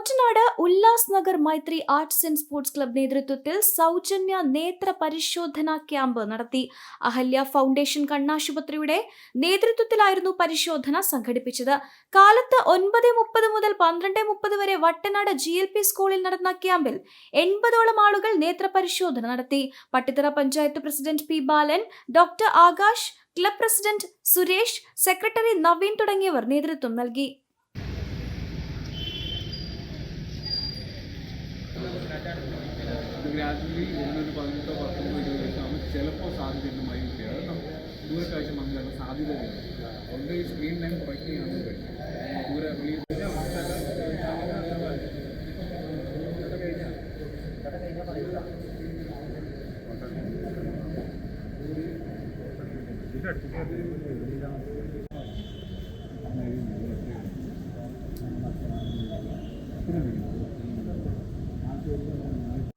Pottanad Ullas Nagar Maithri arts and sports club നേതൃത്വത്തിൽ സൗജന്യ നേത്ര പരിശോധനാ ക്യാമ്പ് നടത്തി. അഹല്യ ഫൗണ്ടേഷൻ കണ്ണാശുപത്രിയുടെ നേതൃത്വത്തിലായിരുന്നു പരിശോധന സംഘടിപ്പിച്ചത്. കാലത്ത് ഒൻപത് മുപ്പത് മുതൽ പന്ത്രണ്ട് മുപ്പത് വരെ വട്ടനാട് ജി എൽ പി സ്കൂളിൽ നടന്ന ക്യാമ്പിൽ എൺപതോളം ആളുകൾ നേത്ര പരിശോധന നടത്തി. Pattithara panchayat president P Balan doctor Akash club president Suresh secretary Naveen തുടങ്ങിയവർ നേതൃത്വം നൽകി. ഗ്രാജുവലി ഒന്നൊരു പതിനെട്ടോ പത്തൊമ്പതോ ഇരുപത് വയസ്സാകുമ്പോൾ ചിലപ്പോൾ സാധ്യതയുണ്ട് മൈൻഡ് അത് നമുക്ക് ദൂരക്കാഴ്ച മങ്ങാനുള്ള സാധ്യതയുണ്ട് അതുകൊണ്ട് ഈ സ്ക്രീൻ ടൈം കുറയ്ക്കുകയാണ് ദൂരെ Thank റിലീസ്